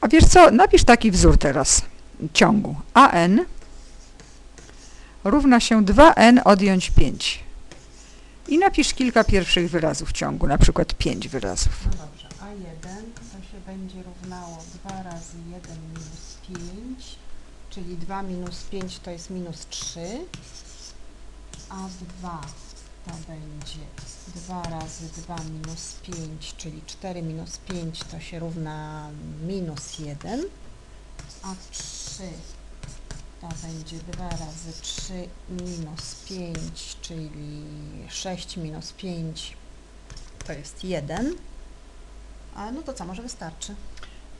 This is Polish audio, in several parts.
A wiesz co, napisz taki wzór teraz ciągu. AN równa się 2n odjąć 5. I napisz kilka pierwszych wyrazów ciągu, na przykład 5 wyrazów. No dobrze, A1 to się będzie równało 2 razy 1 minus 5, czyli 2 minus 5 to jest minus 3. A2 to będzie 2 razy 2 minus 5, czyli 4 minus 5 to się równa minus 1. A3 to będzie 2 razy 3 minus 5, czyli 6 minus 5 to jest 1. A no to co, może wystarczy.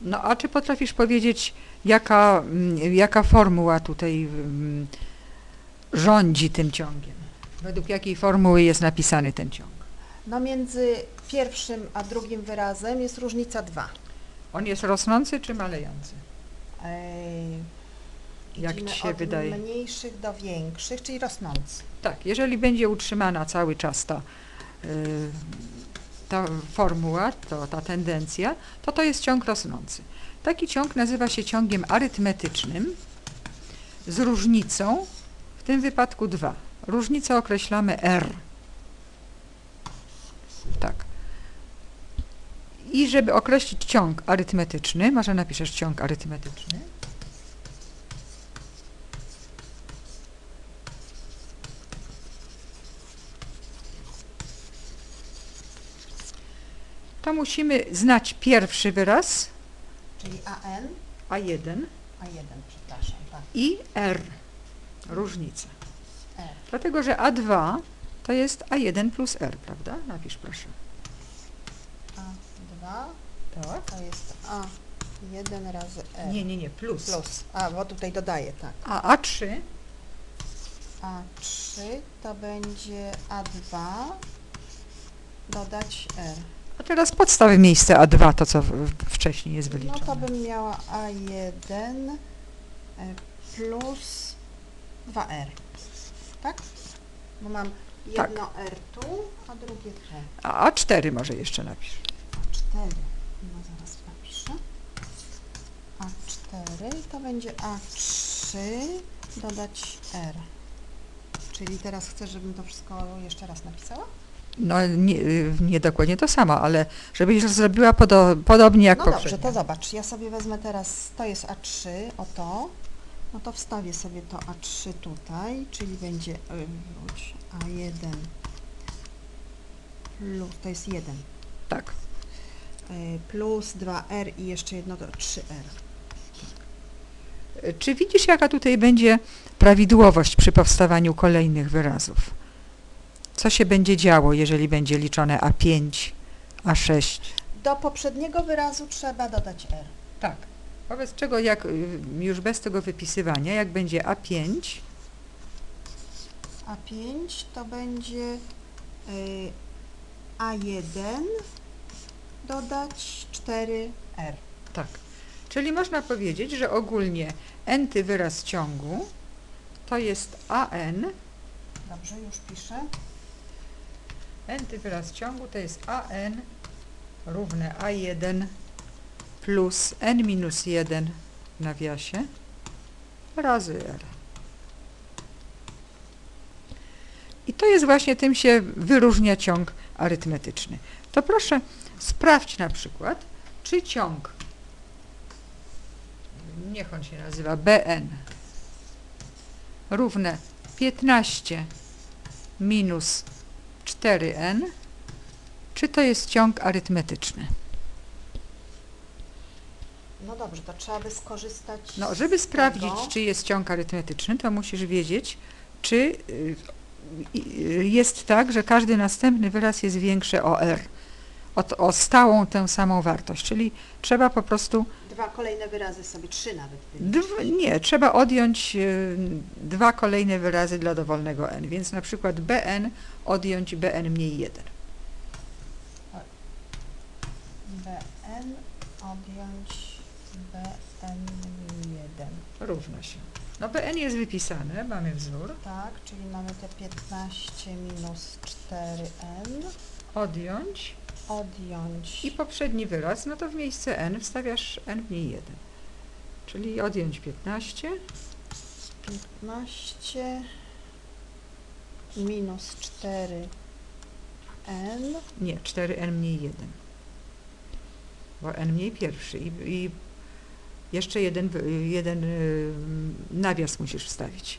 No a czy potrafisz powiedzieć, jaka, mm, jaka formuła tutaj mm, rządzi tym ciągiem? Według jakiej formuły jest napisany ten ciąg? No między pierwszym a drugim wyrazem jest różnica 2. On jest rosnący czy malejący? Jak Idziemy ci się od wydaje? mniejszych do większych, czyli rosnący. Tak, jeżeli będzie utrzymana cały czas ta, y, ta formuła, to ta tendencja, to to jest ciąg rosnący. Taki ciąg nazywa się ciągiem arytmetycznym z różnicą, w tym wypadku 2. Różnicę określamy R. Tak. I żeby określić ciąg arytmetyczny, może napiszesz ciąg arytmetyczny. To musimy znać pierwszy wyraz, Czyli AN, A1 A1, przepraszam, tak, i R, różnica. Dlatego, że A2 to jest A1 plus R, prawda? Napisz proszę. A2 Tak. to jest A1 razy R. Nie, nie, nie, plus. Plus. A, bo tutaj dodaję, tak. A A3 A3 to będzie A2 dodać R. A teraz podstawy miejsce A2, to co wcześniej jest No wyliczone. to bym miała A1 e, plus 2R. Tak? Bo mam Tak. jedno R tu, a drugie tu. A A4 może jeszcze napisz. A4. No zaraz napiszę. A4 to będzie A3 dodać R. Czyli teraz chcę, żebym to wszystko jeszcze raz napisała? No nie, y, nie dokładnie to samo, ale żebyś zrobiła podo podobnie jak no dobrze, poprzednio. to zobacz. Ja sobie wezmę teraz, to jest A3, o to. No to wstawię sobie to A3 tutaj, czyli będzie y, wróć, A1 plus, to jest 1, Tak. y, plus 2R i jeszcze jedno to 3R. Y, Czy widzisz, jaka tutaj będzie prawidłowość przy powstawaniu kolejnych wyrazów? Co się będzie działo, jeżeli będzie liczone A5, A6? Do poprzedniego wyrazu trzeba dodać R. Tak. Wobec czego, jak y, już bez tego wypisywania, jak będzie A5, A5 to będzie y, A1 dodać 4R. tak. Czyli można powiedzieć, że ogólnie n-ty wyraz ciągu to jest AN, Dobrze, już piszę. n-ty wyraz ciągu to jest AN równe A1 plus n minus 1 w nawiasie razy R. I to jest właśnie, tym się wyróżnia ciąg arytmetyczny. To proszę sprawdź na przykład, czy ciąg, niech on się nazywa BN, równe 15 minus 4n, czy to jest ciąg arytmetyczny. No dobrze, to trzeba by skorzystać No, żeby sprawdzić, tego. czy jest ciąg arytmetyczny, to musisz wiedzieć, czy y, y, jest tak, że każdy następny wyraz jest większy o r, o, o stałą tę samą wartość, czyli trzeba po prostu, Dwa kolejne wyrazy sobie, trzy nawet. nie, trzeba odjąć y, dwa kolejne wyrazy dla dowolnego n, więc na przykład bn odjąć bn mniej 1. Bn odjąć Bn1. Równa się. No bn jest wypisane, mamy wzór, Tak, czyli mamy te 15 minus 4n odjąć odjąć I poprzedni wyraz, no to w miejsce n wstawiasz n mniej 1. Czyli odjąć 15, 15 minus 4 n nie, 4n mniej 1. Bo n mniej pierwszy i, i jeszcze jeden, jeden y, nawias musisz wstawić.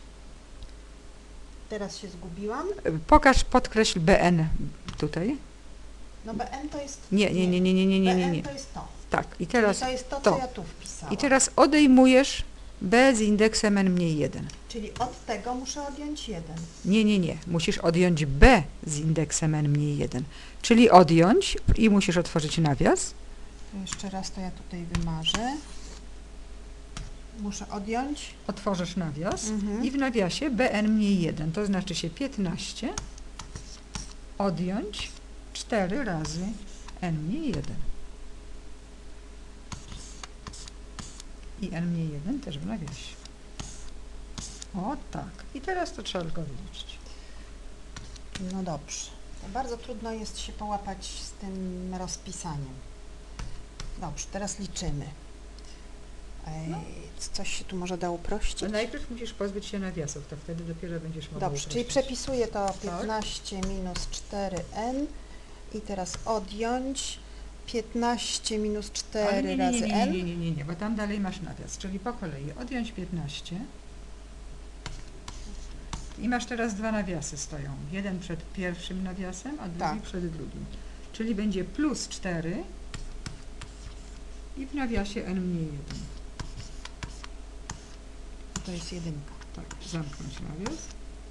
Teraz się zgubiłam. Y, Pokaż, podkreśl bn tutaj. No bn to jest... Nie, nie, nie, nie, nie, nie, nie, nie, BN to jest to. Tak, i Teraz, teraz, to jest to, co to. ja tu wpisałam. i teraz odejmujesz b z indeksem n mniej 1. Czyli od tego muszę odjąć 1. Nie, nie, nie. Musisz odjąć b z indeksem n mniej 1. Czyli odjąć i musisz otworzyć nawias. To jeszcze raz to ja tutaj wymarzę. Muszę odjąć. Otworzysz nawias Mhm. i w nawiasie bn mniej 1, to znaczy się 15, odjąć 4 razy n mniej 1. I n mniej 1 też w nawiasie. O tak. I teraz to trzeba tylko wyliczyć. No dobrze. To bardzo trudno jest się połapać z tym rozpisaniem. Dobrze, teraz liczymy. No. Coś się tu może da uprościć? Najpierw musisz pozbyć się nawiasów, to wtedy dopiero będziesz mogła Dobrze, czyli uprościć. przepisuję to 15 minus 4n i teraz odjąć 15 minus 4 Ale nie, nie, razy nie, nie, n. nie, nie, nie, nie, bo tam dalej masz nawias, czyli po kolei odjąć 15 i masz teraz dwa nawiasy stoją. Jeden przed pierwszym nawiasem, a drugi Tak. przed drugim. Czyli będzie plus 4 i w nawiasie n mniej 1. To jest jedynka. Tak, zamknąć nawias.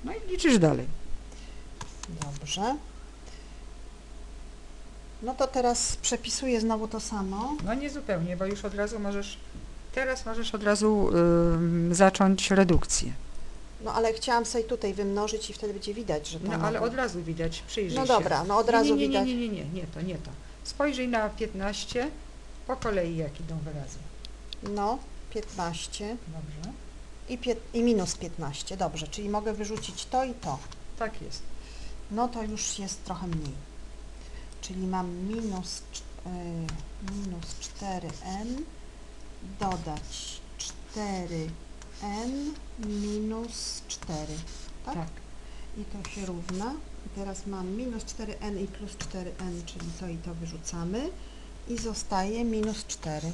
No i liczysz dalej. Dobrze. No to teraz przepisuję znowu to samo. No nie zupełnie, bo już od razu możesz, teraz możesz od razu ym, zacząć redukcję. No ale chciałam sobie tutaj wymnożyć i wtedy będzie widać, że to No ale od razu widać, przyjrzyj No się. dobra, no od Nie, razu nie, nie, widać. Nie, nie, nie, nie, to nie to. Spojrzyj na 15, po kolei jak idą wyrazy. No, 15 Dobrze? I, i minus 15. Dobrze, czyli mogę wyrzucić to i to. Tak jest. No to już jest trochę mniej. Czyli mam minus, cz- y, minus 4n dodać 4n minus 4. Tak? Tak. I to się równa. I teraz mam minus 4n i plus 4n, czyli to i to wyrzucamy. I zostaje minus 4.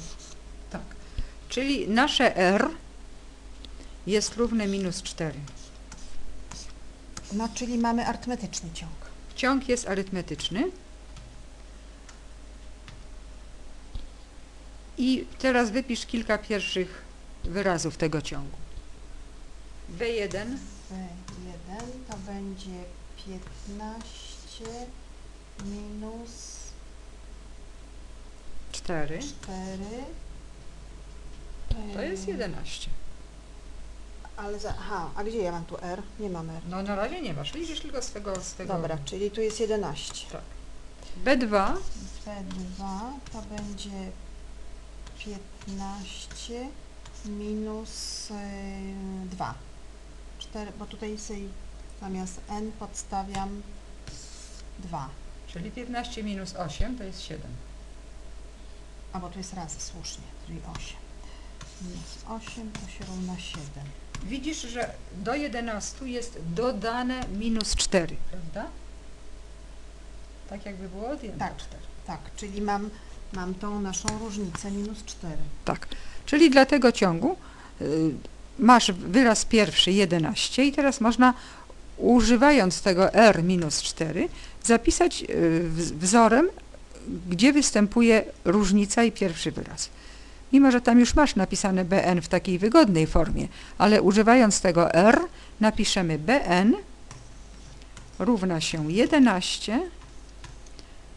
tak. Czyli nasze R jest równe minus 4. No, czyli mamy arytmetyczny ciąg. Ciąg jest arytmetyczny. I teraz wypisz kilka pierwszych wyrazów tego ciągu. B1, B1 to będzie 15 minus 4, 4. to jest 11. Ale za, aha, a gdzie ja mam tu R? Nie mam R. No na razie nie masz, liczysz tylko z tego, z tego. Dobra, czyli tu jest 11. Tak. B2, B2 to będzie 15 minus y, 2. 4, bo tutaj sobie zamiast n podstawiam 2. czyli 15 minus 8 to jest 7. A bo tu jest razy, słusznie, czyli 8. Minus 8 to się równa 7. Widzisz, że do 11 jest dodane minus 4, prawda? Tak jakby było odjęte Tak. 4. Tak, czyli mam, mam tą naszą różnicę minus 4. Tak. Czyli dla tego ciągu y, masz wyraz pierwszy 11 i teraz można używając tego r minus 4 zapisać y, wz- wzorem, gdzie występuje różnica i pierwszy wyraz. Mimo, że tam już masz napisane bn w takiej wygodnej formie, ale używając tego r napiszemy bn równa się 11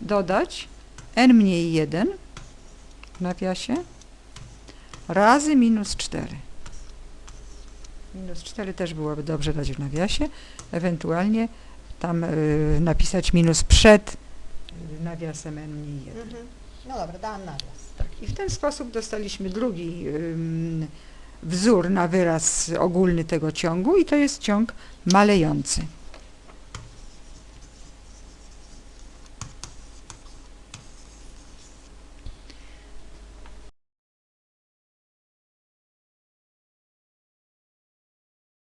dodać n mniej 1 w nawiasie razy minus 4. Minus 4 też byłoby dobrze dać w nawiasie, ewentualnie tam y, napisać minus przed nawiasem n mniej 1. Mhm. No dobra, dałam nawias. Tak. I w ten sposób dostaliśmy drugi wzór na wyraz ogólny tego ciągu i to jest ciąg malejący.